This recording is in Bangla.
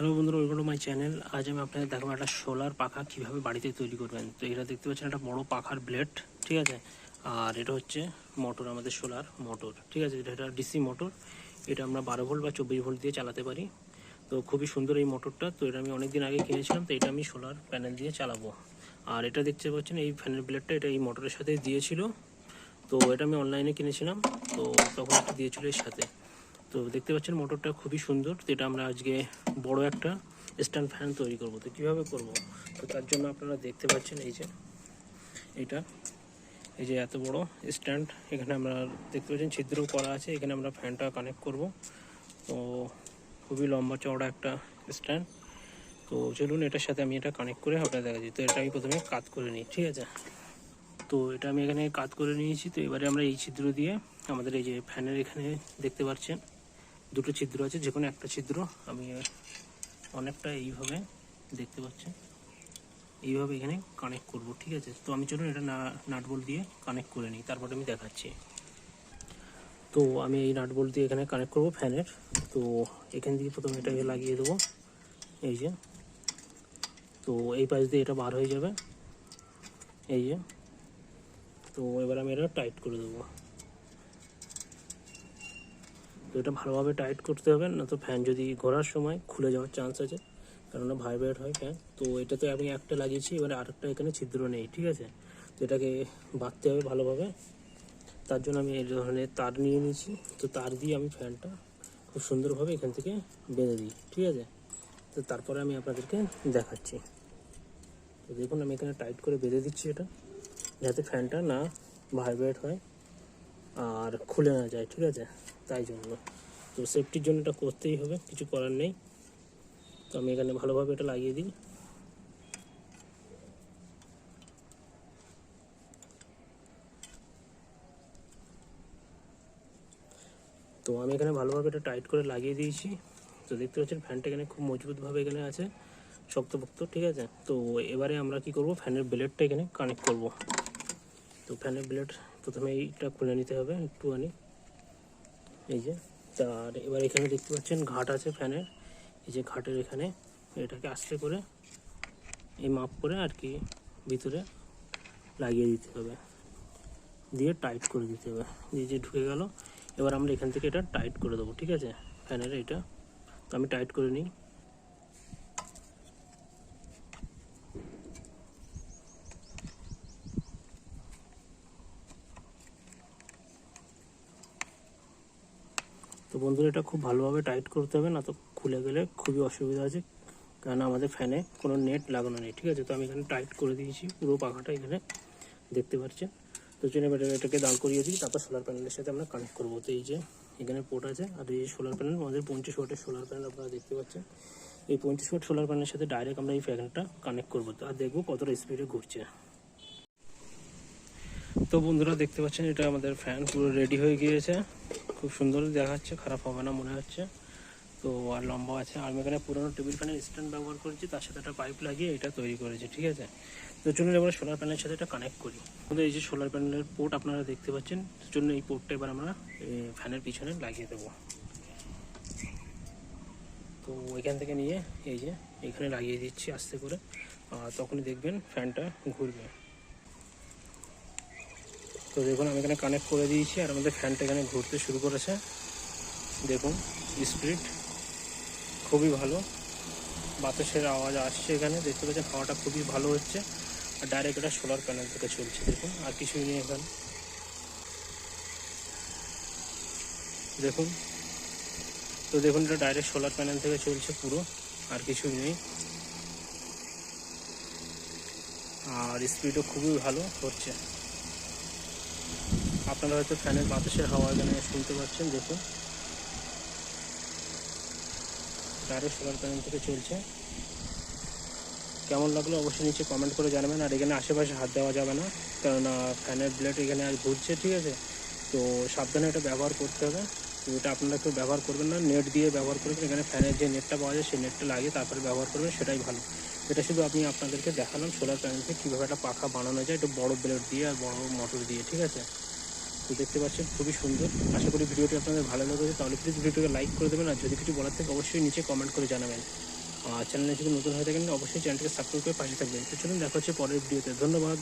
হ্যালো বন্ধুরা ওয়েলকাম টু মাই চ্যানেল আজ আমি আপনাদের দেখাবো একটা সোলার পাখা কীভাবে বাড়িতে তৈরি করবেন। তো এটা দেখতে পাচ্ছেন, একটা বড় পাখার ব্লেড ঠিক আছে? আর এটা হচ্ছে মোটর আমাদের সোলার মোটর ঠিক আছে? এটা ডিসি মোটর এটা আমরা বারো ভোল্ট বা চব্বিশ ভোল্ট দিয়ে চালাতে পারি। তো খুবই সুন্দর এই মোটরটা তো এটা আমি অনেক দিন আগে কিনেছিলাম, তো এটা আমি সোলার প্যানেল দিয়ে চালাবো। আর এটা দেখতে পাচ্ছেন, এই ফ্যানের ব্লেডটা এটা এই মোটরের সাথে দিয়েছিল। তো এটা আমি অনলাইনে কিনেছিলাম, তো তখন দিয়েছিল এর সাথে। তো দেখতে পাচ্ছেন মোটরটা খুবই সুন্দর তো এটা আমরা আজকে বড় একটা স্ট্যান্ড ফ্যান তৈরি করব। তো কীভাবে করব? তো তার জন্য আপনারা দেখতে পাচ্ছেন এই যে, এটা, এই যে এত বড় স্ট্যান্ড, এখানে আমরা দেখতে পাচ্ছেন ছিদ্র করা আছে, এখানে আমরা ফ্যানটা কানেক্ট করব। তো খুবই লম্বা চওড়া একটা স্ট্যান্ড। তো চলুন এটার সাথে আমি এটা কানেক্ট করে আপনার দেখা যাই তো এটা আমি প্রথমে কাজ করে নিই, ঠিক আছে? তো এটা আমি এখানে কাজ করে নিয়েছি। তো এবারে আমরা এই ছিদ্র দিয়ে আমাদের এই যে ফ্যানের এখানে দেখতে পাচ্ছেন দুটো ছিদ্র আছে যে কোনো একটা ছিদ্র আমি অনেকটা এইভাবে দেখতে পাচ্ছেন এইভাবে এখানে কানেক্ট করব, ঠিক আছে? তো আমি চলুন এটা নাট বোল্ট দিয়ে কানেক্ট করে নিই, তারপরে আমি দেখাচ্ছি। তো আমি এই নাট বোল্ট দিয়ে এখানে কানেক্ট করব ফ্যানের। তো এখান দিয়ে প্রথমে এটাকে লাগিয়ে দেবো, এই যে। তো এই পাশ দিয়ে এটা বার হয়ে যাবে, এই যে। তো এবার আমি এটা টাইট করে দেবো। তো এটা ভালোভাবে টাইট করতে হবে না তো ফ্যান যদি ঘোরার সময় খুলে যাওয়ার চান্স আছে। কেননা ভাইব্রেট হয় ফ্যান তো এটাতে আমি একটা লাগিয়েছি, এবারে আরেকটা এখানে ছিদ্র নেই, ঠিক আছে? তো এটাকে বাঁধতে হবে ভালোভাবে। তার জন্য আমি এই ধরনের তার নিয়ে নিয়েছি। তো তার দিয়ে আমি ফ্যানটা খুব সুন্দরভাবে এখান থেকে বেঁধে দিই, ঠিক আছে? তো তারপরে আমি আপনাদেরকে দেখাচ্ছি। তো দেখুন, আমি এখানে টাইট করে বেঁধে দিচ্ছি এটা, যাতে ফ্যানটা না ভাইব্রেট হয়। আর খুলে না যায়, ঠিক আছে? তাই জন্য। তো সেফটির জন্য এটা করতেই হবে, কিছু করার নেই। তো আমি এখানে ভালোভাবে এটা লাগিয়ে দিই। তো আমি এখানে ভালোভাবে এটা টাইট করে লাগিয়ে দিয়েছি। তো দেখতে পাচ্ছেন ফ্যানটা এখানে খুব মজবুতভাবে এখানে আছে, শক্তপোক্ত, ঠিক আছে? তো এবারে আমরা কি করব? ফ্যানের ব্লেডটা এখানে কানেক্ট করব। তো ফ্যানের ব্লেড প্রথমে এইটা খুলে নিতে হবে একটুখানি। এই যে তার এবার এখানে দেখতে পাচ্ছেন ঘাট আছে ফ্যানের। এই যে ঘাটের এখানে এটাকে আস্তে করে এই মাপ করে আর কি ভিতরে লাগিয়ে দিতে হবে। দিয়ে টাইট করে দিতে হবে। এই যে ঢুকে গেল। এবার আমরা এখান থেকে এটা টাইট করে দেবো, ঠিক আছে? ফ্যানের এটা তো আমি টাইট করে নিই। বন্ধুরা, এটা খুব ভালোভাবে টাইট করতে হবে, না তো খুলে গেলে খুবই অসুবিধা আছে কারণ আমাদের ফ্যানে কোনো নেট লাগানো নেই, ঠিক আছে? তো আমি এখানে টাইট করে দিয়েছি, পুরো পাখাটা এখানে দেখতে পাচ্ছেন। তো এবার এটাকে দাঁড় করিয়ে দিই তারপর সোলার প্যানেলের সাথে আমরা কানেক্ট করব। তো এই যে এখানে পোর্ট আছে, আর এই সোলার প্যানেল আমাদের পঞ্চাশ ওয়াটের সোলার প্যানেল আপনারা দেখতে পাচ্ছেন। এই পঞ্চাশ ওয়াট সোলার প্যানেলের সাথে ডাইরেক্ট আমরা এই ফ্যানটা কানেক্ট করব। তো আর দেখব কতটা স্পিডে ঘুরছে। তো বন্ধুরা, দেখতে পাচ্ছেন, এটা আমাদের ফ্যান পুরো রেডি হয়ে গিয়েছে। খুব সুন্দর দেখাচ্ছে, খারাপ হবে না মনে হচ্ছে। তো আর লম্বা আছে। আমি এখানে পুরোনো টেবিল ফ্যানের স্ট্যান্ড ব্যবহার করেছি, তার সাথে একটা পাইপ লাগিয়ে এটা তৈরি করেছি, ঠিক আছে? তো চলুন এবার সোলার প্যানেলের সাথে এটা কানেক্ট করি। আমাদের এই যে সোলার প্যানেলের পোর্ট আপনারা দেখতে পাচ্ছেন জন্য এই পোর্টটা এবার আমরা ফ্যানের পিছনে লাগিয়ে দেবো। তো এখান থেকে নিয়ে এই যে এখানে লাগিয়ে দিচ্ছি আস্তে করে। তখনই দেখবেন ফ্যানটা ঘুরবে। তো দেখুন, আমি এখানে কানেক্ট করে দিয়েছি আর আমাদের ফ্যানটা এখানে ঘুরতে শুরু করেছে। দেখুন স্পিড খুবই ভালো। বাতাসের আওয়াজ আসছে এখানে, দেখতে পাচ্ছেন, হাওয়াটা খুবই ভালো হচ্ছে। আর ডাইরেক্ট এটা সোলার প্যানেল থেকে চলছে, দেখুন, আর কিছুই নেই এখানে। দেখুন, তো দেখুন, এটা ডাইরেক্ট সোলার প্যানেল থেকে চলছে পুরো, আর কিছুই নেই। আর স্পিডও খুবই ভালো হচ্ছে। আপনারা হয়তো ফ্যানের বাতাসের হাওয়া এখানে শুনতে পাচ্ছেন, দেখুন। ডাইরেক্ট সোলার প্যানেল থেকে চলছে। কেমন লাগল অবশ্যই নিচে কমেন্ট করে জানাবেন। আর এখানে আশেপাশে হাত দেওয়া যাবে না, কেননা ফ্যানের ব্লেড এখানে আর ঘুরছে, ঠিক আছে? তো সাবধানে এটা ব্যবহার করতে হবে। তো এটা আপনারা কেউ ব্যবহার করবেন না। নেট দিয়ে ব্যবহার করবেন এখানে ফ্যানের যে নেটটা পাওয়া যায়, সেই নেটটা লাগিয়ে তারপরে ব্যবহার করবেন, সেটাই ভালো। এটা শুধু আমি আপনাদেরকে দেখালাম সোলার প্যানেলকে কীভাবে একটা পাখা বানানো যায়। একটু বড় ব্লেড দিয়ে আর বড় মোটর দিয়ে, ঠিক আছে? তো দেখতে পাচ্ছেন, খুবই সুন্দর। আশা করি ভিডিওটি আপনাদের ভালো লাগবে তাহলে প্লিজ ভিডিওটিকে লাইক করে দেবেন, আর যদি কিছু বলার থাকে অবশ্যই নিচে কমেন্ট করে জানাবেন। আর চ্যানেলে যদি নতুন হয়ে থাকেন, অবশ্যই চ্যানেলটিকে সাবস্ক্রাইব করে পাশে থাকবেন। তো চলুন, দেখা হচ্ছে পরের ভিডিওতে ধন্যবাদ।